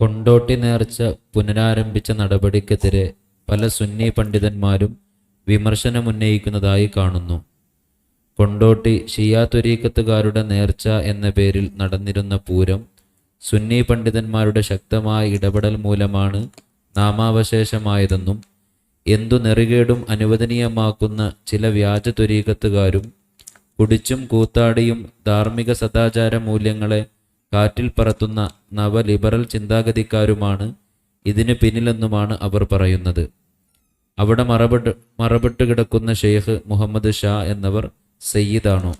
കൊണ്ടോട്ടി നേർച്ച പുനരാരംഭിച്ച നടപടിക്കെതിരെ പല സുന്നി പണ്ഡിതന്മാരും വിമർശനമുന്നയിക്കുന്നതായി കാണുന്നു. കൊണ്ടോട്ടി ഷിയാ ത്വരീക്കത്തുകാരുടെ നേർച്ച എന്ന പേരിൽ നടന്നിരുന്ന പൂരം സുന്നി പണ്ഡിതന്മാരുടെ ശക്തമായ ഇടപെടൽ മൂലമാണ് നാമാവശേഷമായതെന്നും എന്തു നെറികേടും അനുവദനീയമാക്കുന്ന ചില വ്യാജ ത്വരീക്കത്തുകാരും കുടിച്ചും കൂത്താടിയും ധാർമ്മിക സദാചാര മൂല്യങ്ങളെ കാറ്റിൽ പറത്തുന്ന നവലിബറൽ ചിന്താഗതിക്കാരുമാണ് ഇതിനു പിന്നിലെന്നുമാണ് അവർ പറയുന്നത്. അവിടെ മറപെട്ട് മറപെട്ട് കിടക്കുന്ന ഷെയ്ഖ് മുഹമ്മദ് ഷാ എന്നവർ സയ്യിദാണോ?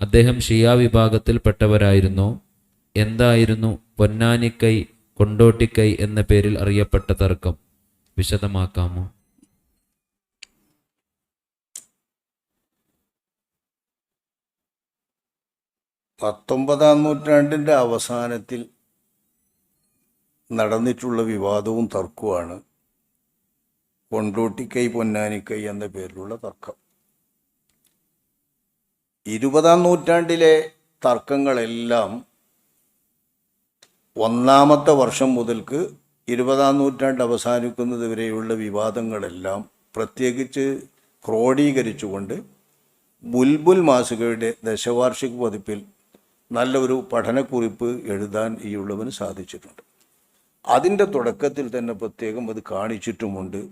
അദ്ദേഹം ഷിയ വിഭാഗത്തിൽപ്പെട്ടവരായിരുന്നോ? എന്തായിരുന്നു പൊന്നാനിക്കൈ കൊണ്ടോട്ടിക്കൈ എന്ന പേരിൽ അറിയപ്പെട്ട തർക്കം? വിശദമാക്കാമോ? പത്തൊമ്പതാം നൂറ്റാണ്ടിന്റെ അവസാനത്തിൽ നടന്നിട്ടുള്ള വിവാദവും തർക്കവുമാണ് കൊണ്ടോട്ടിക്കൈ പൊന്നാനിക്കൈ എന്ന പേരിലുള്ള തർക്കം. ഇരുപതാം നൂറ്റാണ്ടിലെ തർക്കങ്ങളെല്ലാം ഒന്നാമത്തെ വർഷം മുതൽക്ക് ഇരുപതാം നൂറ്റാണ്ട് അവസാനിക്കുന്നത് വരെയുള്ള വിവാദങ്ങളെല്ലാം പ്രത്യേകിച്ച് ക്രോഡീകരിച്ചുകൊണ്ട് ബുൽബുൽ മാസികയുടെ ദശവാർഷിക പതിപ്പിൽ നല്ലൊരു പഠനക്കുറിപ്പ് എഴുതാൻ ഈ ഉള്ളവന് സാധിച്ചിട്ടുണ്ട്. അതിന്റെ തുടക്കത്തിൽ തന്നെ പ്രത്യേകം അത് കാണിച്ചിട്ടുമുണ്ട്.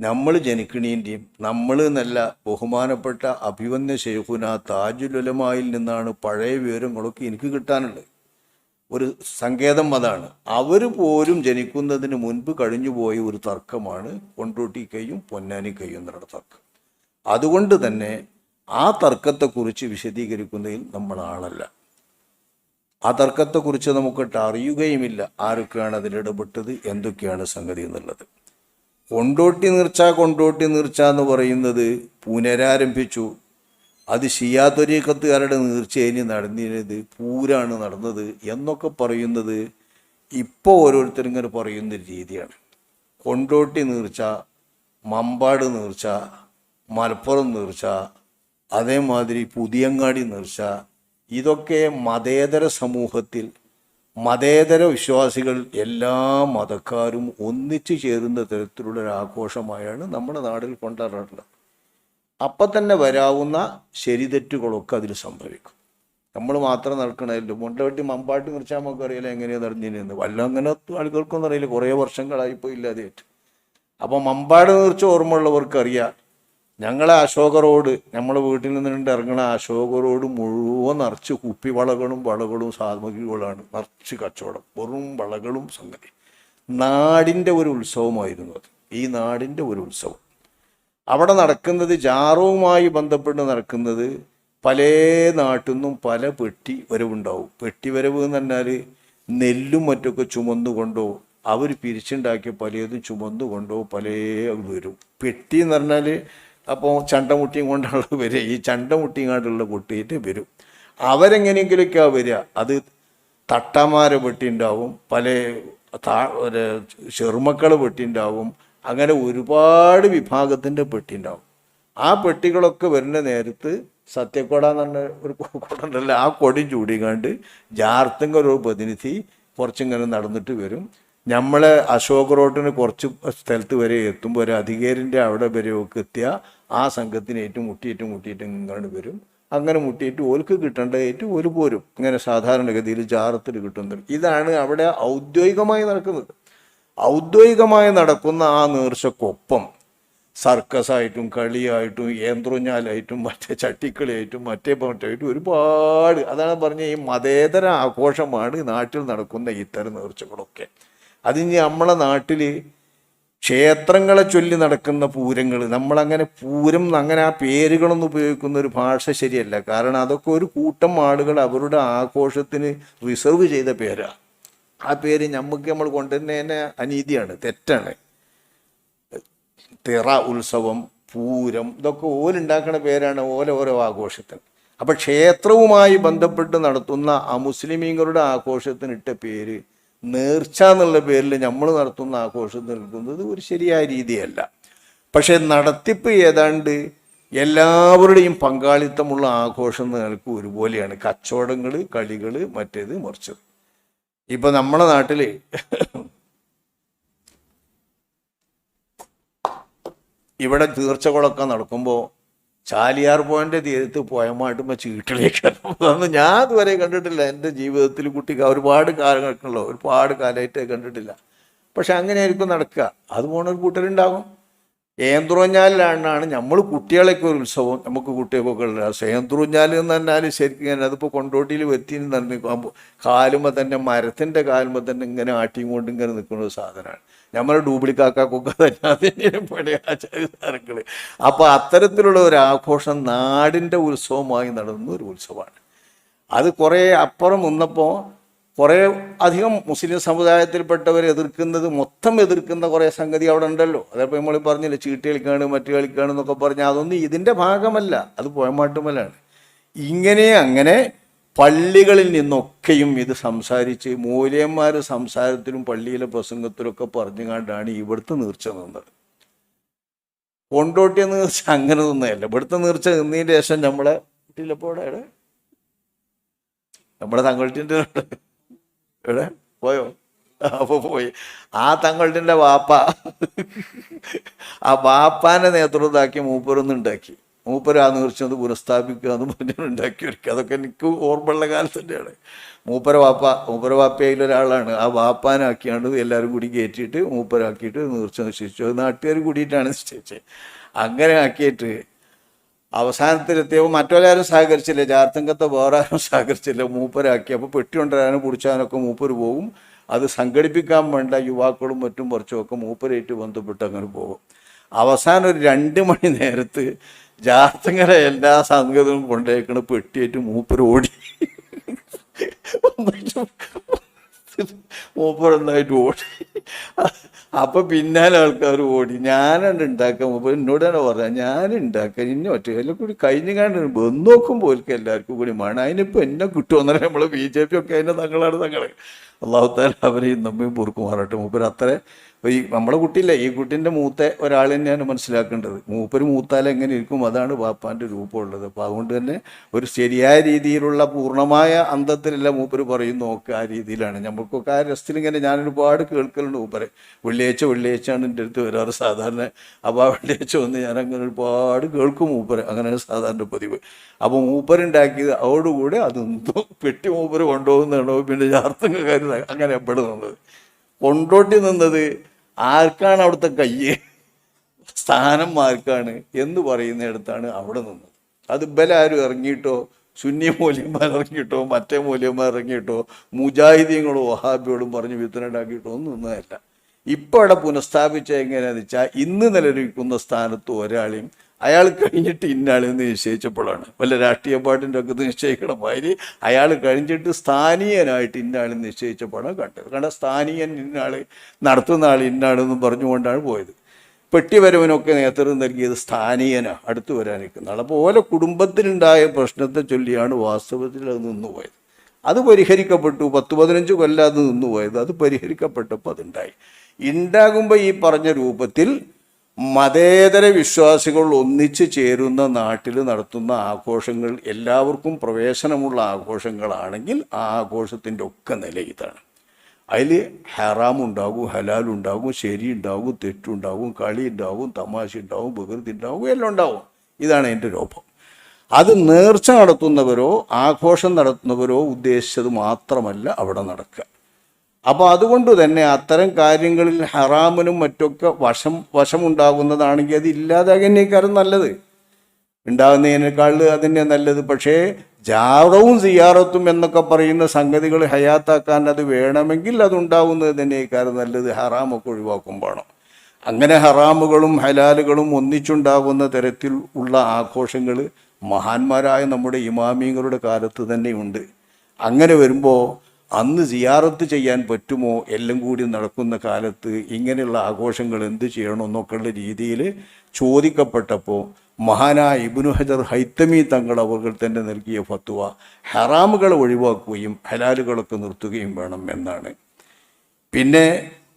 നമ്മൾ ജനിക്കണീന്റെയും നമ്മൾ നല്ല ബഹുമാനപ്പെട്ട അഭിവന്യ ശേഖുന താജുലുലമായിൽ നിന്നാണ് പഴയ വിവരങ്ങളൊക്കെ എനിക്ക് കിട്ടാനുള്ളത്. ഒരു സങ്കേതം അതാണ്. അവർ പോലും ജനിക്കുന്നതിന് മുൻപ് കഴിഞ്ഞുപോയ ഒരു തർക്കമാണ് കൊണ്ടോട്ടി കയ്യും പൊന്നാനി കയ്യും എന്നുള്ള തർക്കം. അതുകൊണ്ട് തന്നെ ആ തർക്കത്തെക്കുറിച്ച് വിശദീകരിക്കുന്നതിൽ നമ്മൾ ആളല്ല. ആ തർക്കത്തെക്കുറിച്ച് നമുക്കിട്ട് അറിയുകയുമില്ല. ആരൊക്കെയാണ് അതിലിടപെട്ടത് എന്തൊക്കെയാണ് സംഗതി എന്നുള്ളത്. കൊണ്ടോട്ടി നീർച്ച കൊണ്ടോട്ടി നീർച്ച എന്ന് പറയുന്നത് പുനരാരംഭിച്ചു. അത് ഷിയാത്തൊരീക്കത്തുകാരുടെ നീർച്ച ഇനി നടന്നിരുന്നത് പൂരാണ് നടന്നത് എന്നൊക്കെ പറയുന്നത് ഇപ്പോൾ ഓരോരുത്തരും ഇങ്ങനെ പറയുന്ന രീതിയാണ്. കൊണ്ടോട്ടി നീർച്ച മമ്പാട് നീർച്ച മലപ്പുറം നീർച്ച അതേമാതിരി പുതിയങ്ങാടി നീർച്ച ഇതൊക്കെ മതേതര സമൂഹത്തിൽ മതേതര വിശ്വാസികൾ എല്ലാ മതക്കാരും ഒന്നിച്ചു ചേരുന്ന തരത്തിലുള്ള ഒരു ആഘോഷമായാണ് നമ്മുടെ നാടിൽ കൊണ്ടാടാറുള്ളത്. അപ്പം തന്നെ വരാവുന്ന ശരിതെറ്റുകളൊക്കെ അതിൽ സംഭവിക്കും. നമ്മൾ മാത്രം നടക്കണമല്ലോ മുണ്ടവട്ടി മമ്പാട്ടി കുറിച്ചാൽ നമുക്ക് അറിയില്ല എങ്ങനെയാണ് നിറഞ്ഞിരുന്നത് വല്ല അങ്ങനെ ആളുകൾക്കൊന്നും അറിയില്ല. കുറേ വർഷങ്ങളായിപ്പോൾ ഇല്ലാതെയായിട്ട്. അപ്പോൾ മമ്പാട് നീർച്ച ഓർമ്മയുള്ളവർക്ക് അറിയാം ഞങ്ങളെ അശോക റോഡ് നമ്മളെ വീട്ടിൽ നിന്നുകൊണ്ട് ഇറങ്ങണ അശോക റോഡ് മുഴുവൻ നിറച്ച് കുപ്പി വളകളും വളകളും സാമഗ്രികളാണ് നിറച്ച് കച്ചവടം. വെറും വളകളും സംഗതി. നാടിന്റെ ഒരു ഉത്സവമായിരുന്നു അത്. ഈ നാടിന്റെ ഒരു ഉത്സവം. അവിടെ നടക്കുന്നത് ജാറവുമായി ബന്ധപ്പെട്ട് നടക്കുന്നത് പല നാട്ടിൽ നിന്നും പല പെട്ടി വരവുണ്ടാവും. പെട്ടി വരവ് എന്ന് പറഞ്ഞാൽ നെല്ലും മറ്റൊക്കെ ചുമന്നുകൊണ്ടോ അവർ പിരിച്ചുണ്ടാക്കിയ പലതും ചുമന്നുകൊണ്ടോ പല വരും. പെട്ടി എന്ന് പറഞ്ഞാൽ അപ്പോൾ ചണ്ടമുട്ടിയും കൊണ്ടുള്ള വരിക. ഈ ചണ്ടമുട്ടിയും കൊണ്ടുള്ള പൊട്ടിയിട്ട് വരും. അവരെങ്ങനെയെങ്കിലൊക്കെയാണ് വരിക. അത് തട്ടമാര പെട്ടി ഉണ്ടാവും പല താ ഒരു ചെറുമക്കൾ പെട്ടി ഉണ്ടാവും അങ്ങനെ ഒരുപാട് വിഭാഗത്തിന്റെ പെട്ടി ഉണ്ടാവും ആ പെട്ടികളൊക്കെ വരുന്ന നേരത്ത് സത്യക്കൊട എന്ന് പറഞ്ഞ ഒരു കൊട ഉണ്ടല്ലോ ആ കൊടി ചൂടിക്കാണ്ട് ജാർത്തങ്ക ഒരു പ്രതിനിധി കുറച്ചിങ്ങനെ നടന്നിട്ട് വരും. നമ്മളെ അശോക് റോഡിന് കുറച്ച് സ്ഥലത്ത് വരെ എത്തുമ്പോൾ ഒരു അധികാരിന്റെ അവിടെ വരെയൊക്കെ എത്തിയ ആ സംഘത്തിന് ഏറ്റവും മുട്ടിയിട്ട് മുട്ടിയിട്ട് ഇങ്ങോട്ട് വരും. അങ്ങനെ മുട്ടിയിട്ട് ഓൽക്ക് കിട്ടേണ്ടതായിട്ട് ഒരു പോരും. ഇങ്ങനെ സാധാരണഗതിയിൽ ജാറത്തിൽ കിട്ടുന്നത് ഇതാണ് അവിടെ ഔദ്യോഗികമായി നടക്കുന്നത്. ഔദ്യോഗികമായി നടക്കുന്ന ആ നേർച്ചക്കൊപ്പം സർക്കസായിട്ടും കളിയായിട്ടും ഏന്ത്രുഞ്ഞാലായിട്ടും മറ്റേ ചട്ടിക്കളിയായിട്ടും മറ്റേ മറ്റായിട്ടും ഒരുപാട്. അതാണ് പറഞ്ഞ ഈ മതേതര ആഘോഷമാണ് നാട്ടിൽ നടക്കുന്ന ഇത്തരം നേർച്ചകളൊക്കെ. അതിന് നമ്മളെ നാട്ടിൽ ക്ഷേത്രങ്ങളെ ചൊല്ലി നടക്കുന്ന പൂരങ്ങൾ നമ്മളങ്ങനെ പൂരം അങ്ങനെ ആ പേരുകളൊന്നും ഉപയോഗിക്കുന്ന ഒരു ഭാഷ ശരിയല്ല. കാരണം അതൊക്കെ ഒരു കൂട്ടം ആളുകൾ അവരുടെ ആഘോഷത്തിന് റിസർവ് ചെയ്ത പേരാണ് ആ പേര് നമുക്ക് നമ്മൾ കൊണ്ടുവരുന്നതിന് അനീതിയാണ് തെറ്റാണ്. തിറ ഉത്സവം പൂരം ഇതൊക്കെ ഓലുണ്ടാക്കുന്ന പേരാണ് ഓല ഓരോ ആഘോഷത്തിന്. അപ്പം ക്ഷേത്രവുമായി ബന്ധപ്പെട്ട് നടത്തുന്ന ആ മുസ്ലിമീങ്ങളുടെ ആഘോഷത്തിനിട്ട പേര് നേർച്ച എന്നുള്ള പേരിൽ നമ്മൾ നടത്തുന്ന ആഘോഷം നിൽക്കുന്നത് ഒരു ശരിയായ രീതിയല്ല. പക്ഷേ നടത്തിപ്പ് ഏതാണ്ട് എല്ലാവരുടെയും പങ്കാളിത്തമുള്ള ആഘോഷം നിലയ്ക്ക് ഒരുപോലെയാണ്. കച്ചവടങ്ങൾ കളികൾ മറ്റേത് മറിച്ചത്. ഇപ്പം നമ്മുടെ നാട്ടിൽ ഇവിടെ തീർച്ചകളൊക്കെ നടക്കുമ്പോൾ ചാലിയാർ പോയിന്റെ തീരത്ത് പോയമായിട്ടുമ്പോൾ ചീട്ടിലേക്ക് അതൊന്നും ഞാൻ ഇതുവരെ കണ്ടിട്ടില്ല. എന്റെ ജീവിതത്തിൽ കുട്ടിക്ക് ഒരുപാട് കാലങ്ങൾക്കുള്ള ഒരുപാട് കാലമായിട്ട് കണ്ടിട്ടില്ല. പക്ഷെ അങ്ങനെ ആയിരിക്കും നടക്കുക. അത് ഒരു കൂട്ടരുണ്ടാകും. ഏന്തുറഞ്ഞാലിലാണ് നമ്മൾ കുട്ടികളൊക്കെ ഒരു ഉത്സവം. നമുക്ക് കുട്ടികൾക്കൊക്കെ ഉള്ള സേന്തുറഞ്ഞാൽ എന്ന് പറഞ്ഞാൽ ശരിക്കും ഞാൻ അതിപ്പോൾ കൊണ്ടോട്ടിയിൽ വെത്തിന്ന് തന്നെ കാലുമ്പോൾ തന്നെ മരത്തിന്റെ കാലുമ്പോൾ തന്നെ ഇങ്ങനെ ആട്ടിയും കൊണ്ട് ഇങ്ങനെ നിൽക്കുന്ന ഒരു സാധനമാണ്. നമ്മൾ ഡൂപ്ലിക്കാക്കൊക്കെ തന്നെ അതിന്റെ പഴയ ആചാര്യങ്ങൾ അപ്പോൾ അത്തരത്തിലുള്ള ഒരു ആഘോഷം നാടിന്റെ ഉത്സവമായി നടന്ന ഒരു ഉത്സവമാണ്. അത് കുറേ അപ്പുറം നിന്നപ്പോൾ കുറേ അധികം മുസ്ലിം സമുദായത്തിൽപ്പെട്ടവർ എതിർക്കുന്നത് മൊത്തം എതിർക്കുന്ന കുറേ സംഗതി അവിടെ ഉണ്ടല്ലോ. അതപ്പോൾ നമ്മൾ പറഞ്ഞില്ലേ ചീട്ട് കളിക്കാണ് മറ്റു കളിക്കാണ് എന്നൊക്കെ പറഞ്ഞാൽ അതൊന്നും ഇതിന്റെ ഭാഗമല്ല. അത് പോയമാട്ടുമല്ലാണ് ഇങ്ങനെ അങ്ങനെ പള്ളികളിൽ നിന്നൊക്കെയും ഇത് സംസാരിച്ച് മൂല്യന്മാർ സംസാരത്തിലും പള്ളിയിലെ പ്രസംഗത്തിലൊക്കെ പറഞ്ഞുകൊണ്ടാണ് ഇവിടുത്തെ നീർച്ച നിന്നത്. കൊണ്ടോട്ടിയ നീർച്ച അങ്ങനെ നിന്നതല്ല. ഇവിടുത്തെ നീർച്ച നിന്നതിന് ശേഷം നമ്മളെ വീട്ടിലപ്പോൾ നമ്മളെ തങ്കൾട്ടിന്റെ എവിടെ? പോയോ? അപ്പോൾ പോയി. ആ തങ്ങളുടെ വാപ്പ ആ വാപ്പാനെ നേതൃത്വത്താക്കി മൂപ്പരൊന്നും ഉണ്ടാക്കി. മൂപ്പര് നീർച്ചത് പുനഃസ്ഥാപിക്കുക എന്ന് പറഞ്ഞാൽ ഉണ്ടാക്കി ഒരുക്കുക അതൊക്കെ എനിക്ക് ഓർമ്മയുള്ള കാലത്ത് തന്നെയാണ്. മൂപ്പര വാപ്പ മൂപ്പര വാപ്പയിൽ ഒരാളാണ്. ആ വാപ്പാനാക്കിയാണ് എല്ലാവരും കൂടി കയറ്റിയിട്ട് മൂപ്പരാക്കിയിട്ട് നീർച്ച നിശ്ചയിച്ചു അത് നാട്ടുകാർ കൂടിയിട്ടാണ് നിശ്ചയിച്ചത്. അങ്ങനെ ആക്കിയിട്ട് അവസാനത്തിലെത്തിയപ്പോൾ മറ്റൊരാരും സഹകരിച്ചില്ല. ജാർത്തങ്കത്തെ വേറെ ആരും സഹകരിച്ചില്ല. മൂപ്പരാക്കി അപ്പോൾ പെട്ടി കൊണ്ടുവരാനും പിടിച്ചാനൊക്കെ മൂപ്പര് പോകും അത് സംഘടിപ്പിക്കാൻ വേണ്ട യുവാക്കളും മറ്റും കുറച്ചുമൊക്കെ മൂപ്പരായിട്ട് ബന്ധപ്പെട്ട് അങ്ങനെ പോകും അവസാനം ഒരു രണ്ട് മണി നേരത്ത് ജാർത്തങ്കര എല്ലാ സംഗതികളും കൊണ്ടേക്കണ പെട്ടിയേറ്റ് മൂപ്പര് ഓടി. മൂപ്പർ ഓടി. അപ്പൊ പിന്നാലെ ആൾക്കാർ ഓടി. ഞാനാണ് ഉണ്ടാക്കാൻ മൂപ്പർ എന്നോട് തന്നെ പറഞ്ഞ ഞാൻ ഉണ്ടാക്കാൻ ഇന്ന ഒറ്റ എല്ലാം കൂടി കഴിഞ്ഞു കണ്ട് വന്ന് നോക്കുമ്പോൾ എല്ലാവർക്കും കൂടി മണ. അതിനിപ്പോൾ എന്നെ കിട്ടുമെന്നല്ല നമ്മൾ ബി ജെ പി ഒക്കെ അതിന്റെ തങ്ങളാണ് തങ്ങൾ. അള്ളാഹുത്താൽ അവരെയും നമ്മയും പൊറുക്കുമാറട്ടെ മൂപ്പർ അത്ര ഈ നമ്മളെ കുട്ടിയില്ല ഈ കുട്ടീന്റെ മൂത്ത ഒരാൾ തന്നെയാണ് മനസ്സിലാക്കേണ്ടത്. മൂപ്പര് മൂത്താൽ എങ്ങനെ ഇരിക്കും അതാണ് പാപ്പാന്റെ രൂപമുള്ളത്. അപ്പോൾ അതുകൊണ്ട് തന്നെ ഒരു ശരിയായ രീതിയിലുള്ള പൂർണമായ അന്തത്തിലല്ല മൂപ്പര് പറയും നോക്കുക ആ രീതിയിലാണ്. നമുക്കൊക്കെ ആ രസത്തിൽ ഇങ്ങനെ ഞാൻ ഒരുപാട് കേൾക്കലുണ്ട് മൂപ്പരെ. വെള്ളിയാഴ്ച വെള്ളിയാഴ്ചയാണ് എന്റെ അടുത്ത് വരാറ്. സാധാരണ അപ്പോൾ ആ വെള്ളിയാഴ്ച വന്ന് ഞാൻ അങ്ങനെ ഒരുപാട് കേൾക്കും മൂപ്പര്. അങ്ങനെ സാധാരണ പതിവ്. അപ്പോൾ മൂപ്പരുണ്ടാക്കിയത് അതോടുകൂടെ അതൊന്നും പെട്ടി മൂപ്പര് കൊണ്ടുപോകുന്നതാണോ? പിന്നെ ജാർത്തങ്ങക്കാർ അങ്ങനെ എപ്പോഴും കൊണ്ടോട്ടി നിന്നത് ആർക്കാണ് അവിടുത്തെ കയ്യ് സ്ഥാനം ആർക്കാണ് എന്ന് പറയുന്നിടത്താണ് അവിടെ നിന്നത്. അത് ബലാരും ഇറങ്ങിയിട്ടോ സുന്നി മൂല്യന്മാർ ഇറങ്ങിയിട്ടോ മറ്റേ മൂല്യന്മാർ ഇറങ്ങിയിട്ടോ മുജാഹിദീങ്ങളോ വഹാബിയോടും പറഞ്ഞ് വിത്തനുണ്ടാക്കിയിട്ടോ ഒന്നും നിന്നതല്ല. ഇപ്പോൾ അവിടെ പുനഃസ്ഥാപിച്ച എങ്ങനെയാണെന്ന് വെച്ചാൽ ഇന്ന് നിലനിൽക്കുന്ന സ്ഥാനത്ത് ഒരാളെയും അയാൾ കഴിഞ്ഞിട്ട് ഇന്നാളെന്ന് നിശ്ചയിച്ചപ്പോഴാണ്. വല്ല രാഷ്ട്രീയ പാർട്ടിന്റെ ഒക്കെ നിശ്ചയിക്കണ മാതിരി അയാൾ കഴിഞ്ഞിട്ട് സ്ഥാനീയനായിട്ട് ഇന്നാളെന്ന് നിശ്ചയിച്ചപ്പോഴാണ് കണ്ടത്. കാരണം സ്ഥാനീയൻ ഇന്നാൾ നടത്തുന്ന ആൾ ഇന്നാളെന്നും പറഞ്ഞുകൊണ്ടാണ് പോയത്. പെട്ടിവരവനൊക്കെ നേതൃത്വം നൽകിയത് സ്ഥാനീയനാണ് അടുത്തു വരാൻ നിൽക്കുന്ന ആൾ അപ്പോൾ ഓരോ കുടുംബത്തിനുണ്ടായ പ്രശ്നത്തെ ചൊല്ലിയാണ് വാസ്തവത്തിൽ അത് നിന്നുപോയത്. അത് പരിഹരിക്കപ്പെട്ടു പത്ത് പതിനഞ്ച് കൊല്ലം അത് നിന്നുപോയത്. അത് പരിഹരിക്കപ്പെട്ടപ്പോൾ അതുണ്ടായി. ഉണ്ടാകുമ്പോൾ ഈ പറഞ്ഞ രൂപത്തിൽ മതേതര വിശ്വാസികൾ ഒന്നിച്ചു ചേരുന്ന നാട്ടിൽ നടത്തുന്ന ആഘോഷങ്ങൾ എല്ലാവർക്കും പ്രവേശനമുള്ള ആഘോഷങ്ങളാണെങ്കിൽ ആ ആഘോഷത്തിന്റെ ഒക്കെ നില ഇതാണ്. അതിൽ ഹറാം ഉണ്ടാകും ഹലാൽ ഉണ്ടാകും ശരി ഉണ്ടാകും തെറ്റുണ്ടാകും കളി ഉണ്ടാകും തമാശ ഉണ്ടാകും വികൃതി ഉണ്ടാകും എല്ലാം ഉണ്ടാകും. ഇതാണ് എന്റെ രൂപം. അത് നേർച്ച നടത്തുന്നവരോ ആഘോഷം നടത്തുന്നവരോ ഉദ്ദേശിച്ചത് മാത്രമല്ല അവിടെ നടക്കുക. അപ്പോൾ അതുകൊണ്ട് തന്നെ അത്തരം കാര്യങ്ങളിൽ ഹറാമിനും മറ്റൊക്കെ വശം വശമുണ്ടാകുന്നതാണെങ്കിൽ അത് ഇല്ലാതാകുന്നേക്കാരും നല്ലത്. ഉണ്ടാകുന്നതിനേക്കാൾ അതിന്റെ നല്ലത്. പക്ഷേ ജാറവും സിയാറത്തും എന്നൊക്കെ പറയുന്ന സംഗതികൾ ഹയാത്താക്കാൻ അത് വേണമെങ്കിൽ അതുണ്ടാവുന്നത് തന്നെയേക്കാരും നല്ലത് ഹറാമൊക്കെ ഒഴിവാക്കുമ്പോഴാണ് അങ്ങനെ ഹറാമുകളും ഹലാലുകളും ഒന്നിച്ചുണ്ടാകുന്ന തരത്തിൽ ഉള്ള ആഘോഷങ്ങൾ മഹാന്മാരായ നമ്മുടെ ഇമാമിയങ്ങളുടെ കാലത്ത് തന്നെയുണ്ട് അങ്ങനെ വരുമ്പോൾ അന്ന് സിയാറത്ത് ചെയ്യാൻ പറ്റുമോ? എല്ലാം കൂടി നടക്കുന്ന കാലത്ത് ഇങ്ങനെയുള്ള ആഘോഷങ്ങൾ എന്ത് ചെയ്യണമെന്നൊക്കെയുള്ള രീതിയിൽ ചോദിക്കപ്പെട്ടപ്പോൾ മഹാനായ ഇബ്നു ഹജർ ഹൈത്തമി തങ്ങൾ അവർ തന്നെ നൽകിയ ഫത്വ ഹറാമുകൾ ഒഴിവാക്കുകയും ഹലാലുകളൊക്കെ നിർത്തുകയും വേണം എന്നാണ്. പിന്നെ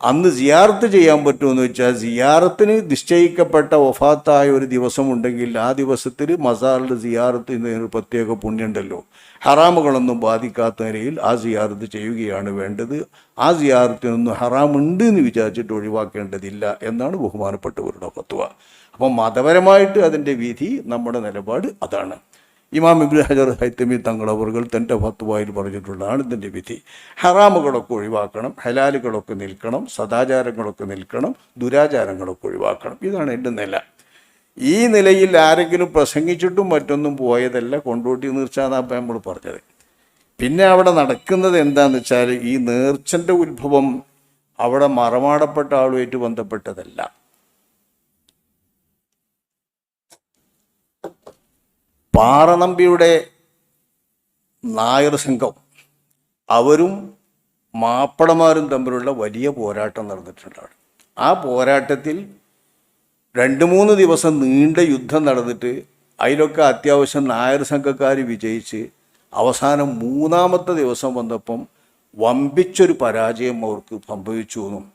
അന്ന് സിയാറത്ത് ചെയ്യാൻ പറ്റുമെന്ന് വെച്ചാൽ സിയാറത്തിന് നിശ്ചയിക്കപ്പെട്ട വഫാത്തായ ഒരു ദിവസമുണ്ടെങ്കിൽ ആ ദിവസത്തിൽ മസാറിൽ സിയാറത്ത് എന്നതിന് പ്രത്യേക പുണ്യമുണ്ടല്ലോ. ഹറാമുകളൊന്നും ബാധിക്കാത്ത നിലയിൽ ആ സിയാറത്ത് ചെയ്യുകയാണ് വേണ്ടത്. ആ സിയാറത്തിനൊന്നും ഹറാമുണ്ട് എന്ന് വിചാരിച്ചിട്ട് ഒഴിവാക്കേണ്ടതില്ല എന്നാണ് ബഹുമാനപ്പെട്ടവരുടെ ഫത്വ. അപ്പം മതപരമായിട്ട് അതിന്റെ വിധി നമ്മുടെ നിലപാട് അതാണ്. ഇമാം ഇബ്രി ഹജർ ഹൈത്തമി തങ്ങളവറുകൾ തന്റെ ഫത്വായിൽ പറഞ്ഞിട്ടുള്ളതാണ് ഇതിന്റെ വിധി. ഹറാമുകളൊക്കെ ഒഴിവാക്കണം ഹലാലുകളൊക്കെ നിൽക്കണം സദാചാരങ്ങളൊക്കെ നിൽക്കണം ദുരാചാരങ്ങളൊക്കെ ഒഴിവാക്കണം. ഇതാണ് എന്റെ നില. ഈ നിലയിൽ ആരെങ്കിലും പ്രസംഗിച്ചിട്ടും മറ്റൊന്നും പോയതല്ല കൊണ്ടോട്ടി നീർച്ചാന്നാപ്പം നമ്മൾ പറഞ്ഞത്. പിന്നെ അവിടെ നടക്കുന്നത് എന്താന്ന് വെച്ചാൽ ഈ നേർച്ചന്റെ ഉത്ഭവം അവിടെ മറമാടപ്പെട്ട ആളുമായിട്ട് ബന്ധപ്പെട്ടതല്ല. പാറനമ്പിയുടെ നായർ സംഘം അവരും മാപ്പടമാരും തമ്മിലുള്ള വലിയ പോരാട്ടം നടന്നിട്ടുണ്ടാണ്. ആ പോരാട്ടത്തിൽ രണ്ട് മൂന്ന് ദിവസം നീണ്ട യുദ്ധം നടന്നിട്ട് അതിലൊക്കെ അത്യാവശ്യം നായർ സംഘക്കാർ വിജയിച്ച് അവസാനം മൂന്നാമത്തെ ദിവസം വന്നപ്പം വമ്പിച്ചൊരു പരാജയം അവർക്ക് സംഭവിച്ചു എന്നും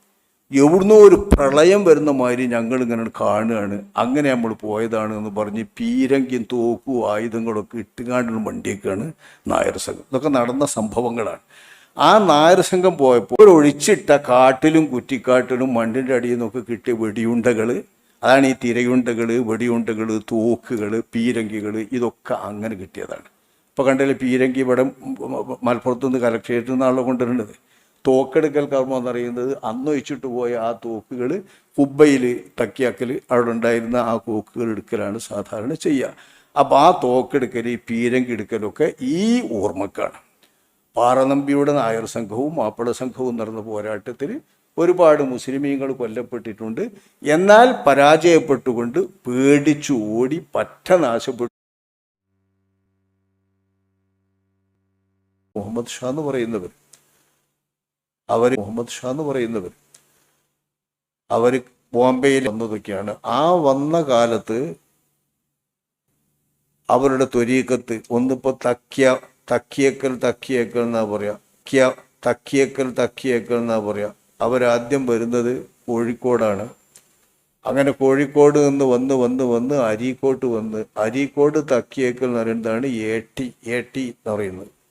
എവിടുന്നോ ഒരു പ്രളയം വരുന്ന മാതിരി ഞങ്ങൾ ഇങ്ങനെ കാണുകയാണ്. അങ്ങനെ നമ്മൾ പോയതാണ് എന്ന് പറഞ്ഞ് പീരങ്കിയും തോക്കും ആയുധങ്ങളൊക്കെ ഇട്ടുകാണ്ടുള്ള വണ്ടിയൊക്കെയാണ് നായർ സംഘം ഇതൊക്കെ നടന്ന സംഭവങ്ങളാണ്. ആ നായർ സംഘം പോയപ്പോൾ ഒഴിച്ചിട്ട കാട്ടിലും കുറ്റിക്കാട്ടിലും മണ്ണിന്റെ അടിയിൽ നിന്നൊക്കെ കിട്ടിയ വെടിയുണ്ടകൾ അതാണ് ഈ തിരയുണ്ടകൾ വെടിയുണ്ടകൾ തോക്കുകൾ പീരങ്കികൾ ഇതൊക്കെ അങ്ങനെ കിട്ടിയതാണ്. ഇപ്പോൾ കണ്ടില്ലേ പീരങ്കി ഇവിടെ മലപ്പുറത്തുനിന്ന് കലക്ട്രേറ്റിൽ നിന്നാണല്ലോ കൊണ്ടുവരുന്നത്. തോക്കെടുക്കൽ കർമ്മം എന്നറിയുന്നത് അന്ന് വെച്ചിട്ട് പോയ ആ തോക്കുകൾ കുബ്ബയിൽ തക്കിയാക്കൽ അവിടെ ഉണ്ടായിരുന്ന ആ തോക്കുകൾ എടുക്കലാണ് സാധാരണ ചെയ്യുക. അപ്പോൾ ആ തോക്കെടുക്കൽ ഈ പീരങ്കി എടുക്കലൊക്കെ ഈ ഓർമ്മക്കാണ്. പാറനമ്പിയുടെ നായർ സംഘവും മാപ്പിള സംഘവും നടന്ന പോരാട്ടത്തിൽ ഒരുപാട് മുസ്ലിമീങ്ങൾ കൊല്ലപ്പെട്ടിട്ടുണ്ട്. എന്നാൽ പരാജയപ്പെട്ടുകൊണ്ട് പേടിച്ചു ഓടി പറ്റ നാശപ്പെട്ടു. മുഹമ്മദ് ഷാ എന്ന് പറയുന്നവർ അവർ മുഹമ്മദ് ഷാ എന്ന് പറയുന്നവർ അവർ ബോംബെയിൽ വന്നതൊക്കെയാണ്. ആ വന്ന കാലത്ത് അവരുടെ ത്വരീക്കത്ത് ഒന്നിപ്പോ തക്കിയ തക്കിയേക്കൽ തക്കിയേക്കൽ എന്നാ പറയാ. ക്യ തക്കിയേക്കൽ തക്കിയേക്കൽ എന്നാ പറയാ. അവരാദ്യം വരുന്നത് കോഴിക്കോടാണ്. അങ്ങനെ കോഴിക്കോട് നിന്ന് വന്ന് വന്ന് വന്ന് അരീക്കോട്ട് വന്ന് അരീക്കോട് തക്കിയേക്കൽ എന്ന് പറയുന്നതാണ് ഏട്ടി ഏട്ടി എന്ന് പറയുന്നത്.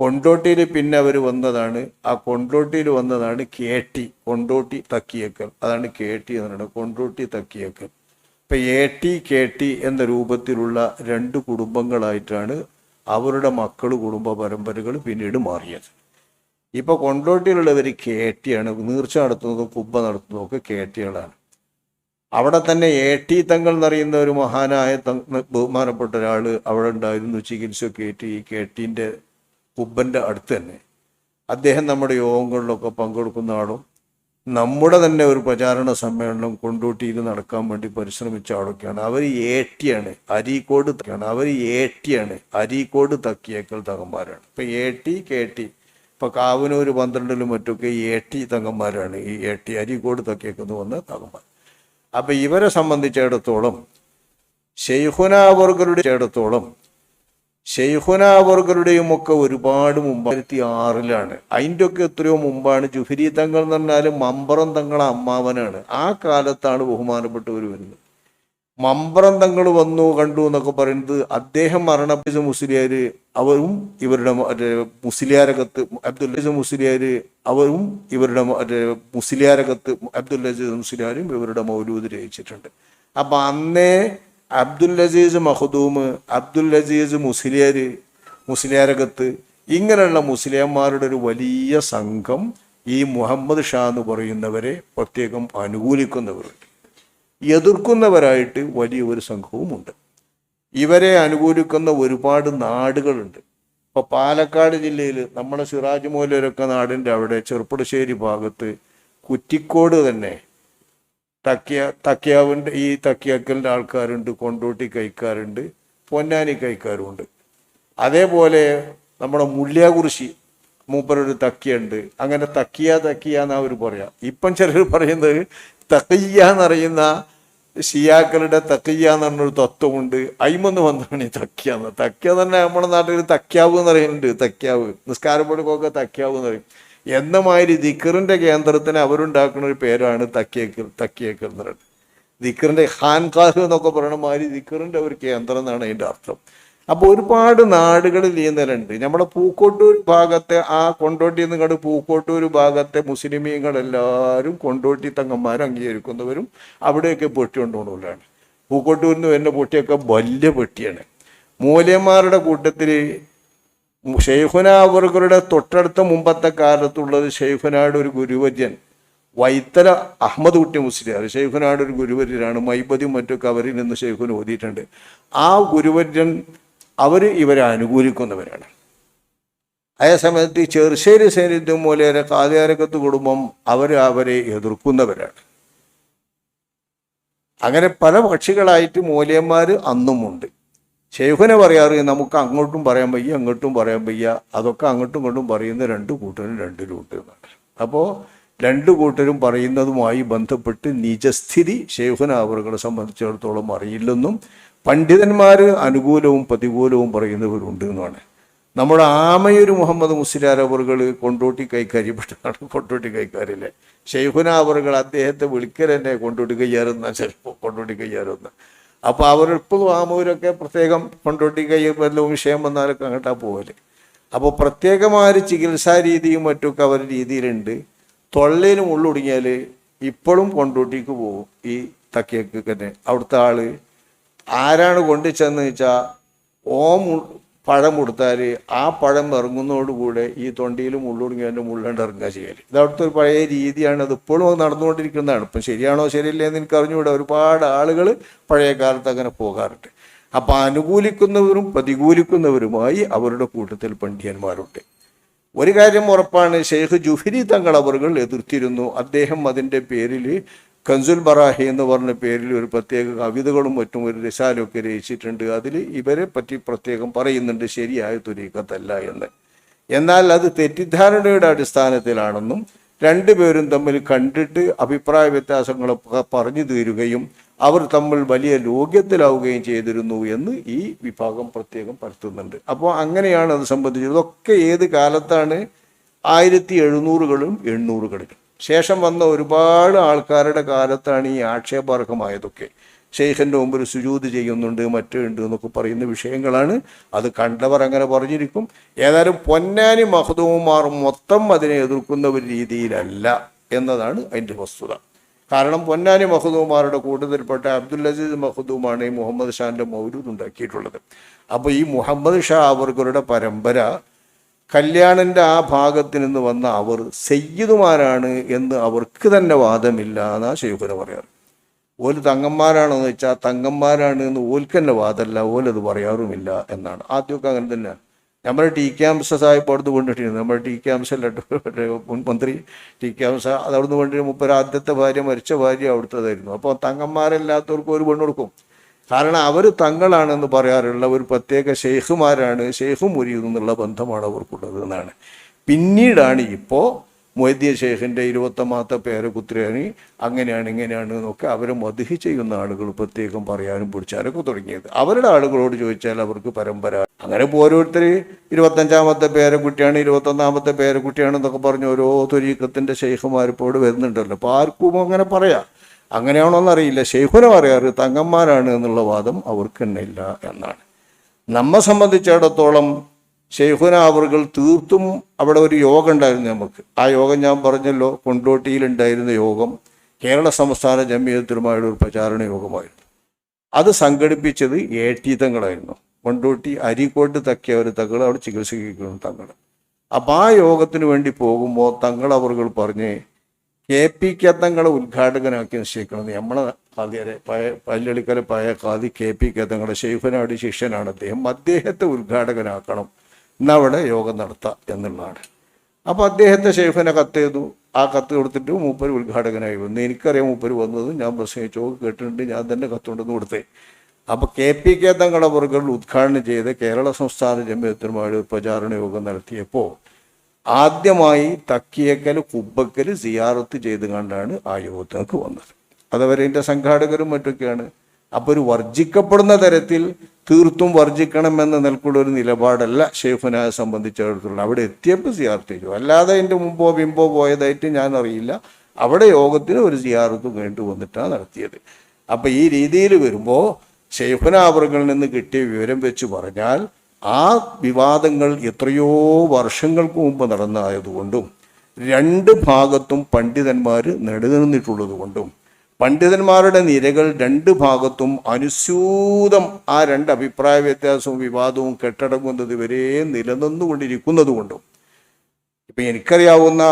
കൊണ്ടോട്ടിയിൽ പിന്നെ അവർ വന്നതാണ്. ആ കൊണ്ടോട്ടിയിൽ വന്നതാണ് കെ ടി കൊണ്ടോട്ടി തക്കിയേക്കൽ. അതാണ് കെ ടി എന്ന് പറയുന്നത്. കൊണ്ടോട്ടി തക്കിയേക്കൽ. ഇപ്പം എ ടി കെ ടി എന്ന രൂപത്തിലുള്ള രണ്ട് കുടുംബങ്ങളായിട്ടാണ് അവരുടെ മക്കൾ കുടുംബ പരമ്പരകൾ പിന്നീട് മാറിയത്. ഇപ്പോൾ കൊണ്ടോട്ടിയിലുള്ളവർ കെ ടിയാണ് നീർച്ച നടത്തുന്നതും കുബ്ബ നടത്തുന്നതും ഒക്കെ കേട്ടികളാണ്. അവിടെ തന്നെ എ ടി തങ്ങൾ എന്നറിയുന്ന ഒരു മഹാനായ ബഹുമാനപ്പെട്ട ഒരാൾ അവിടെ ഉണ്ടായിരുന്നു. ചികിത്സ കെ ടി കെ കേട്ടീന്റെ കുബ്ബന്റെ അടുത്ത് തന്നെ. അദ്ദേഹം നമ്മുടെ യോഗങ്ങളിലൊക്കെ പങ്കെടുക്കുന്ന ആളും നമ്മുടെ തന്നെ ഒരു പ്രചാരണ സമ്മേളനം കൊണ്ടോട്ടിയിൽ നടക്കാൻ വേണ്ടി പരിശ്രമിച്ച ആളൊക്കെയാണ്. അവർ ഏട്ടിയാണ് അരീക്കോട് തക്കിയാണ്. അവർ ഏട്ടിയാണ് അരീക്കോട് തക്കിയേക്കൽ തകന്മാരാണ് ഇപ്പം ഏട്ടി കേട്ടി ഇപ്പം കാവനൂർ പന്ത്രണ്ടിലും മറ്റൊക്കെ ഏട്ടി തങ്ങന്മാരാണ്. ഈ ഏട്ടി അരീക്കോട് തക്കിയേക്കെന്ന് വന്ന തകന്മാർ അപ്പം ഇവരെ സംബന്ധിച്ചിടത്തോളം ഷെയ്ഖുനാവർഗരുടെ ഇടത്തോളം ഷെയ്ഖുനാവർഗരുടെയും ഒക്കെ ഒരുപാട് മുമ്പ് ആയിരത്തി ആറിലാണ് അതിന്റെ ഒക്കെ എത്രയോ മുമ്പാണ് ജുഹരി തങ്ങൾ എന്ന് പറഞ്ഞാൽ മമ്പറം തങ്ങളെ അമ്മാവനാണ്. ആ കാലത്താണ് ബഹുമാനപ്പെട്ടവർ വരുന്നത്. മമ്പറം തങ്ങൾ വന്നു കണ്ടു എന്നൊക്കെ പറയുന്നത് അദ്ദേഹം മരണപ്പിച്ച മുസ്ലിയാർ അവരും ഇവരുടെ മറ്റേ മുസ്ലിയാരകത്ത് അബ്ദുൽ മുസ്ലിയാർ അവരും ഇവരുടെ മറ്റേ മുസ്ലിയാരകത്ത് അബ്ദുൽ അസീസ് മുസ്ലിയാരും ഇവരുടെ മൗലൂദ് രചിച്ചിട്ടുണ്ട്. അപ്പം അന്നേ അബ്ദുൽ അസീസ് മഹദൂമ് അബ്ദുൽ അസീസ് മുസ്ലിയാർ മുസ്ലിയാരകത്ത് ഇങ്ങനെയുള്ള മുസ്ലിംമാരുടെ ഒരു വലിയ സംഘം ഈ മുഹമ്മദ് ഷാ എന്ന് പറയുന്നവരെ പ്രത്യേകം അനുകൂലിക്കുന്നവർ. എതിർക്കുന്നവരായിട്ട് വലിയ ഒരു സംഘവുമുണ്ട്. ഇവരെ അനുകൂലിക്കുന്ന ഒരുപാട് നാടുകളുണ്ട്. ഇപ്പൊ പാലക്കാട് ജില്ലയിൽ നമ്മുടെ സിറാജ് മൂലരൊക്കെ നാടിന്റെ അവിടെ ചെറുപ്പടശ്ശേരി ഭാഗത്ത് കുറ്റിക്കോട് തന്നെ തക്കിയ തക്കിയാവിന്റെ ഈ തക്കിയാക്കലിന്റെ ആൾക്കാരുണ്ട് കൊണ്ടോട്ടി കൈക്കാരുണ്ട് പൊന്നാനി കൈക്കാരുണ്ട് അതേപോലെ നമ്മുടെ മുള്ളിയാകുറിശി മൂപ്പരൊരു തക്കിയുണ്ട്. അങ്ങനെ തക്കിയ തക്കിയ എന്നാ അവർ പറയാം. ഇപ്പം ചിലർ പറയുന്നത് തക്കയ്യ എന്നറിയുന്ന ഷിയാക്കളുടെ തക്കയ്യ എന്ന് പറഞ്ഞൊരു തത്വമുണ്ട്. അയിമൊന്ന് വന്നാണ് ഈ തക്കിയ തക്കിയ തന്നെ നമ്മുടെ നാട്ടിൽ തക്കിയാവ് എന്ന് പറയുന്നുണ്ട്. തക്യാവ് നിസ്കാരപ്പെടുക്കൊക്കെ തക്കിയാവ് എന്ന് പറയും. എന്ന മാതിരി ദിക്കറിന്റെ കേന്ദ്രത്തിന് അവരുണ്ടാക്കുന്ന ഒരു പേരാണ് തക്കിയേക്കൽ തക്കിയേക്കൽ എന്ന് പറയുന്നത്. ദിക്കറിന്റെ ഖാൻഖാഹ് എന്നൊക്കെ പറയുന്ന മാതിരി ദിക്കറിന്റെ ഒരു കേന്ദ്രം എന്നാണ് അതിന്റെ അർത്ഥം. അപ്പോൾ ഒരുപാട് നാടുകളിൽ ഈ നിലയുണ്ട്. നമ്മുടെ പൂക്കോട്ടൂർ ഭാഗത്തെ ആ കൊണ്ടോട്ടി നിങ്ങളുടെ പൂക്കോട്ടൂർ ഭാഗത്തെ മുസ്ലിമീങ്ങളെല്ലാവരും കൊണ്ടോട്ടി തങ്ങന്മാർ അംഗീകരിക്കുന്നവരും അവിടെയൊക്കെ പൊട്ടി കൊണ്ടുപോകുന്നവരാണ് പൂക്കോട്ടൂരിൽ നിന്ന് വരുന്ന പൊട്ടിയൊക്കെ വലിയ പെട്ടിയാണ്. മൂലയന്മാരുടെ കൂട്ടത്തിൽ ഷെയ്ഖുന അവറുകളുടെ തൊട്ടടുത്ത മുമ്പത്തെ കാലത്തുള്ളത് ഷെയ്ഖുനാട് ഒരു ഗുരുവര്യൻ വൈത്തല അഹമ്മദ് കുട്ടി മുസ്ലിയാർ. ഷെയ്ഖുനാട് ഒരു ഗുരുവര്യനാണ് മൈബദിയും മറ്റൊക്കെ അവരിൽ നിന്ന് ഷെയ്ഖുന് ഓതിയിട്ടുണ്ട്. ആ ഗുരുവര്യൻ അവർ ഇവരെ അനുകൂലിക്കുന്നവരാണ്. അതേ സമയത്ത് ഈ ചെറുശ്ശേരി സൈനിധ്യം മൂലേരെ കാതിയാരക്കത്ത് കുടുംബം അവർ അവരെ എതിർക്കുന്നവരാണ്. അങ്ങനെ പല പക്ഷികളായിട്ട് മൂലയന്മാർ അന്നുമുണ്ട്. ഷെയ്ഖുനെ പറയാറ് നമുക്ക് അങ്ങോട്ടും പറയാൻ വയ്യ അങ്ങോട്ടും പറയാൻ വയ്യ. അതൊക്കെ അങ്ങോട്ടും ഇങ്ങോട്ടും പറയുന്ന രണ്ട് കൂട്ടരും രണ്ട് രൂട്ട് അപ്പോൾ രണ്ട് കൂട്ടരും പറയുന്നതുമായി ബന്ധപ്പെട്ട് നിജസ്ഥിതി ശേഖന അവറുകളെ സംബന്ധിച്ചിടത്തോളം അറിയില്ലെന്നും പണ്ഡിതന്മാർ അനുകൂലവും പ്രതികൂലവും പറയുന്നവരുണ്ട് എന്നാണ്. നമ്മുടെ ആമയൊരു മുഹമ്മദ് മുസ്ലിയാർ അവറുകൾ കൊണ്ടോട്ടി കൈക്കാരിപ്പെട്ടാണ് കൊണ്ടോട്ടി കൈക്കാരില്ലേ ഷെയ്ഖുന അവറുകൾ അദ്ദേഹത്തെ വിളിക്കൽ തന്നെ കൊണ്ടോട്ടി കയ്യാറുന്ന ചിലപ്പോൾ കൊണ്ടോട്ടി കയ്യാറുന്ന അപ്പോൾ അവരിപ്പോഴും ആമൂരൊക്കെ പ്രത്യേകം പണ്ടൊട്ടി കൈ വല്ലതും വിഷയം വന്നാലൊക്കെ അങ്ങോട്ടാ പോകൽ അപ്പോൾ പ്രത്യേകമായ ചികിത്സാ രീതിയും മറ്റുമൊക്കെ അവരുടെ രീതിയിലുണ്ട്. തൊള്ളയിലും ഉള്ളൊടുങ്ങിയാൽ ഇപ്പോഴും കൊണ്ടോട്ടിക്ക് പോകും ഈ തക്കിയൊക്കെ തന്നെ. അവിടുത്തെ ആൾ ആരാണ് കൊണ്ടുചെന്ന് വെച്ചാൽ ഓം പഴം കൊടുത്താൽ ആ പഴം ഇറങ്ങുന്നതോടുകൂടെ ഈ തൊണ്ടിയിലും ഉള്ളൊടുങ്ങിയതിന്റെ മുള്ളണ്ട് ഇറങ്ങുക ചെയ്യൽ ഇത് അവിടുത്തെ ഒരു പഴയ രീതിയാണ്. അത് ഇപ്പോഴും അത് നടന്നുകൊണ്ടിരിക്കുന്നതാണ്. ഇപ്പം ശരിയാണോ ശരിയല്ലേ എന്ന് എനിക്ക് അറിഞ്ഞുകൂടെ ഒരുപാട് ആളുകൾ പഴയ കാലത്ത് അങ്ങനെ പോകാറുണ്ട്. അപ്പം അനുകൂലിക്കുന്നവരും പ്രതികൂലിക്കുന്നവരുമായി അവരുടെ കൂട്ടത്തിൽ പണ്ഡിയന്മാരുണ്ട്. ഒരു കാര്യം ഉറപ്പാണ്. ഷെയ്ഖ് ജുഹരി തങ്ങൾ അവറുകൾ എതിർത്തിരുന്നു. അദ്ദേഹം അതിന്റെ പേരിൽ കൻസുൽ ബറാഹി എന്ന് പറഞ്ഞ പേരിൽ ഒരു പ്രത്യേക കവിതകളും മറ്റും ഒരു രസാലൊക്കെ രചിച്ചിട്ടുണ്ട്. അതിൽ ഇവരെ പറ്റി പ്രത്യേകം പറയുന്നുണ്ട് ശരിയായ തുരീക്കത്തല്ല എന്ന്. എന്നാൽ അത് തെറ്റിദ്ധാരണയുടെ അടിസ്ഥാനത്തിലാണെന്നും രണ്ടുപേരും തമ്മിൽ കണ്ടിട്ട് അഭിപ്രായ വ്യത്യാസങ്ങളൊക്കെ പറഞ്ഞു തീരുകയും അവർ തമ്മിൽ വലിയ ലോക്യത്തിലാവുകയും ചെയ്തിരുന്നു എന്ന് ഈ വിഭാഗം പ്രത്യേകം പരത്തുന്നുണ്ട്. അപ്പോൾ അങ്ങനെയാണ് അത് സംബന്ധിച്ചത്. ഇതൊക്കെ ഏത് കാലത്താണ്? ആയിരത്തി എഴുന്നൂറുകളും എണ്ണൂറുകളിലും ശേഷം വന്ന ഒരുപാട് ആൾക്കാരുടെ കാലത്താണ് ഈ ആക്ഷേപാർഹമായതൊക്കെ. ഷെയ്ഖിന്റെ മുമ്പിൽ സുജൂത് ചെയ്യുന്നുണ്ട് മറ്റുണ്ട് എന്നൊക്കെ പറയുന്ന വിഷയങ്ങളാണ്. അത് കണ്ടവർ അങ്ങനെ പറഞ്ഞിരിക്കും. ഏതായാലും പൊന്നാനി മഹദൂമാർ മൊത്തം അതിനെ എതിർക്കുന്ന ഒരു രീതിയിലല്ല എന്നതാണ് അതിന്റെ വസ്തുത. കാരണം പൊന്നാനി മഹദൂമാരുടെ കൂട്ടത്തിൽപ്പെട്ട അബ്ദുൽ അസീസ് മഹദൂമാണ് ഈ മുഹമ്മദ് ഷാന്റെ മൗലൂദ് ഉണ്ടാക്കിയിട്ടുള്ളത്. അപ്പോൾ ഈ മുഹമ്മദ് ഷാ അവർക്കരുടെ പരമ്പര കല്യാണിന്റെ ആ ഭാഗത്ത് നിന്ന് വന്ന അവർ സയ്യിദുമാരാണ് എന്ന് അവർക്ക് തന്നെ വാദമില്ല എന്നാ ഷെയ്ഖുന പറയാറ്. ഓൽ തങ്ങന്മാരാണെന്ന് വെച്ചാൽ തങ്ങന്മാരാണ് എന്ന് ഓൽക്ക് തന്നെ വാദമല്ല ഓലത് പറയാറുമില്ല എന്നാണ്. ആദ്യമൊക്കെ അങ്ങനെ തന്നെയാണ്. നമ്മുടെ ടി കെ ക്യാംസ സാഹിബ് അവിടുന്ന് കൊണ്ടിട്ടിരുന്നു നമ്മുടെ ടി കെ ക്യാംസല്ല മുൻ മന്ത്രി ടി ക്യാംസ അത് അവിടുന്ന് കൊണ്ടിരുന്ന മുപ്പത് ആദ്യത്തെ ഭാര്യ മരിച്ച ഭാര്യ അവിടുത്തതായിരുന്നു. അപ്പോൾ തങ്ങന്മാരല്ലാത്തവർക്ക് ഒരു പെണ്ണ് കൊടുക്കും. കാരണം അവർ തങ്ങളാണെന്ന് പറയാറുള്ള ഒരു പ്രത്യേക ഷെയ്ഖുമാരാണ് ഷെയ്ഖും മുരിയും എന്നുള്ള ബന്ധമാണ് അവർക്കുള്ളത് എന്നാണ്. പിന്നീടാണ് ഇപ്പോൾ മൊയ്തീയ ഷെയ്ഖിന്റെ ഇരുപത്തൊന്നാമത്തെ പേരകുത്തിരാണ് അങ്ങനെയാണ് ഇങ്ങനെയാണ് എന്നൊക്കെ അവരെ മധുഹി ചെയ്യുന്ന ആളുകൾ പ്രത്യേകം പറയാനും പിടിച്ചാലൊക്കെ തുടങ്ങിയത്. അവരുടെ ആളുകളോട് ചോദിച്ചാൽ അവർക്ക് പരമ്പര. അങ്ങനെ ഇപ്പോൾ ഓരോരുത്തർ ഇരുപത്തഞ്ചാമത്തെ പേരെ കുട്ടിയാണ് ഇരുപത്തൊന്നാമത്തെ പേരെ കുട്ടിയാണ് എന്നൊക്കെ പറഞ്ഞ് ഓരോ തൊരീക്കത്തിന്റെ ഇവിടെ വരുന്നുണ്ടല്ലോ. അപ്പോൾ ആർക്കും അങ്ങനെ പറയാം. അങ്ങനെയാണോന്ന് അറിയില്ല. ഷെയ്ഖുനെ പറയാറ് തങ്ങന്മാരാണ് എന്നുള്ള വാദം അവർക്ക് തന്നെ ഇല്ല എന്നാണ്. നമ്മെ സംബന്ധിച്ചിടത്തോളം ഷെയ്ഖുന അവറുകൾ തീർത്തും അവിടെ ഒരു യോഗം ഉണ്ടായിരുന്നു നമുക്ക്. ആ യോഗം ഞാൻ പറഞ്ഞല്ലോ കൊണ്ടോട്ടിയിലുണ്ടായിരുന്ന യോഗം. കേരള സംസ്ഥാന ജമിയത്തിലുമായുള്ള ഒരു പ്രചാരണ യോഗമായിരുന്നു. അത് സംഘടിപ്പിച്ചത് എ ടി തങ്ങളായിരുന്നു. കൊണ്ടോട്ടി ഒരു തങ്ങൾ അവിടെ ചികിത്സിക്കുന്നു തങ്ങൾ. അപ്പം ആ യോഗത്തിന് വേണ്ടി പോകുമ്പോൾ തങ്ങൾ അവർകൾ പറഞ്ഞ് കെ പി കെ തങ്ങളെ ഉദ്ഘാടകനാക്കി നിശ്ചയിക്കണം നമ്മളെ കാതിയരെ പഴയ പല്ലളിക്കൽ പഴയ കാതി കെ പി കെ തങ്ങളുടെ ഷെയ്ഖനാടി ശിഷ്യനാണ് അദ്ദേഹം. അദ്ദേഹത്തെ ഉദ്ഘാടകനാക്കണം. എന്നവിടെ യോഗം നടത്താം എന്നുള്ളതാണ്. അപ്പോൾ അദ്ദേഹത്തെ ഷെയ്ഖിനെ കത്ത് ചെയ്തു. ആ കത്ത് കൊടുത്തിട്ട് മൂപ്പര് ഉദ്ഘാടകനായി വന്നു. എനിക്കറിയാം മൂപ്പര് വന്നത്. ഞാൻ പ്രസംഗിച്ചു. കേട്ടിട്ടുണ്ട്. ഞാൻ തന്നെ കത്തുകൊണ്ടെന്ന് കൊടുത്തേ. അപ്പോൾ കെ പി കെ തങ്ങളുടെ വർഗങ്ങൾ ഉദ്ഘാടനം ചെയ്ത് കേരള സംസ്ഥാന ജമ്മിയത്തിനുമായി പ്രചാരണ യോഗം നടത്തിയപ്പോൾ ആദ്യമായി തക്കിയക്കൽ കുബ്ബക്കൽ സിയാറത്ത് ചെയ്ത് കണ്ടാണ് ആ യോഗത്തിനൊക്കെ വന്നത്. അതവരെ എന്റെ സംഘാടകരും മറ്റൊക്കെയാണ്. അപ്പോൾ ഒരു വർജിക്കപ്പെടുന്ന തരത്തിൽ തീർത്തും വർജിക്കണം എന്ന നിലക്കുള്ള ഒരു നിലപാടല്ല ഷെയ്ഖുനായെ സംബന്ധിച്ചിടത്തോളം. അവിടെ എത്തിയപ്പോൾ സിയാർത്ത് ചെയ്തു. അല്ലാതെ എന്റെ മുമ്പോ ബിംബോ പോയതായിട്ട് ഞാൻ അറിയില്ല അവിടെ യോഗത്തിന് ഒരു സിയാറത്ത് വേണ്ടി വന്നിട്ടാണ് നടത്തിയത്. അപ്പം ഈ രീതിയിൽ വരുമ്പോൾ ഷെയ്ഖുനാവറുകളിൽ നിന്ന് കിട്ടിയ വിവരം വെച്ച് പറഞ്ഞാൽ ആ വിവാദങ്ങൾ എത്രയോ വർഷങ്ങൾക്ക് മുമ്പ് നടന്നതായതുകൊണ്ടും രണ്ട് ഭാഗത്തും പണ്ഡിതന്മാർ നിലനിന്നിട്ടുള്ളത് കൊണ്ടും പണ്ഡിതന്മാരുടെ നിരകൾ രണ്ട് ഭാഗത്തും അനുസ്യൂതം ആ രണ്ട് അഭിപ്രായ വ്യത്യാസവും വിവാദവും കെട്ടടങ്ങുന്നത് വരെ നിലനിന്നുകൊണ്ടിരിക്കുന്നത് കൊണ്ടും ഇപ്പൊ എനിക്കറിയാവുന്ന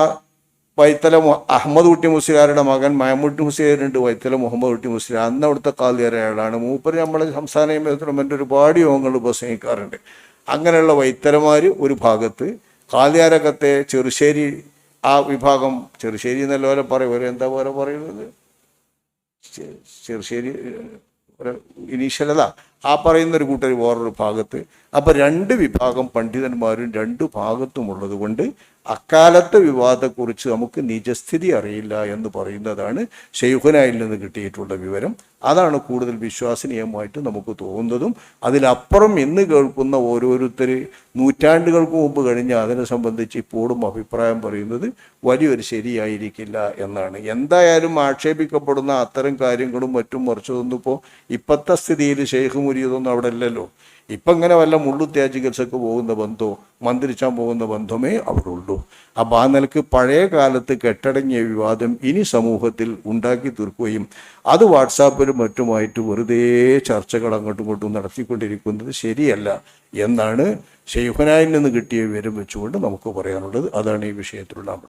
വൈത്തല അഹമ്മദ് കുട്ടി മുസ്ലിയാരുടെ മകൻ മഹമ്മൂട്ടി മുസ്ലിയാരുണ്ട്. വൈത്തല മുഹമ്മദ് കുട്ടി മുസ്ലിയാർ. അന്ന് അവിടുത്തെ കാലിയാർ അയാളാണ്. മൂപ്പർ നമ്മളെ സംസ്ഥാന നിയമത്തിലും മറ്റു ഒരുപാട് യോഗങ്ങൾ പ്രസംഗിക്കാറുണ്ട് അങ്ങനെയുള്ള വൈത്തലമാർ ഒരു ഭാഗത്ത് കാലിയാരകത്തെ ചെറുശ്ശേരി ആ വിഭാഗം ചെറുശ്ശേരി എന്നല്ല പോലെ പറയും. ഒരു എന്താ പോലെ പറയുന്നത്? ചെറുശ്ശേരി ഒരു ഇനീഷ്യലതാ ആ പറയുന്ന ഒരു കൂട്ടർ വേറൊരു ഭാഗത്ത് അപ്പൊ രണ്ട് വിഭാഗം പണ്ഡിതന്മാരും രണ്ട് ഭാഗത്തുമുള്ളത് കൊണ്ട് അക്കാലത്തെ വിവാദത്തെക്കുറിച്ച് നമുക്ക് നിജസ്ഥിതി അറിയില്ല എന്ന് പറയുന്നതാണ് ഷെയ്ഖുനായിൽ നിന്ന് കിട്ടിയിട്ടുള്ള വിവരം. അതാണ് കൂടുതൽ വിശ്വാസനീയമായിട്ട് നമുക്ക് തോന്നുന്നതും. അതിലപ്പുറം ഇന്ന് കേൾക്കുന്ന ഓരോരുത്തർ നൂറ്റാണ്ടുകൾക്ക് മുമ്പ് കഴിഞ്ഞ് അതിനെ സംബന്ധിച്ച് ഇപ്പോഴും അഭിപ്രായം പറയുന്നത് വലിയൊരു ശരിയായിരിക്കില്ല എന്നാണ്. എന്തായാലും ആക്ഷേപിക്കപ്പെടുന്ന അത്തരം കാര്യങ്ങളും മറ്റും മറിച്ചതൊന്നും ഇപ്പോൾ ഇപ്പോഴത്തെ സ്ഥിതിയിൽ ഷെയ്ഖ് മുരിയതൊന്നും അവിടെ ഇല്ലല്ലോ. ഇപ്പം ഇങ്ങനെ വല്ല മുള്ളുത്യാ ചികിത്സക്ക് പോകുന്ന ബന്ധമോ മന്ത്രിച്ചാൻ പോകുന്ന ബന്ധമേ അവിടുള്ളൂ അപ്പം ആ നിലയ്ക്ക് പഴയ കാലത്ത് കെട്ടടങ്ങിയ വിവാദം ഇനി സമൂഹത്തിൽ ഉണ്ടാക്കി തീർക്കുകയും അത് വാട്സാപ്പിലും മറ്റുമായിട്ട് വെറുതെ ചർച്ചകൾ അങ്ങോട്ടും ഇങ്ങോട്ടും നടത്തിക്കൊണ്ടിരിക്കുന്നത് ശരിയല്ല എന്നാണ് ഷെയ്ഖുനായിൽ നിന്ന് കിട്ടിയ വിവരം വെച്ചുകൊണ്ട് നമുക്ക് പറയാനുള്ളത്. അതാണ് ഈ വിഷയത്തിലുള്ള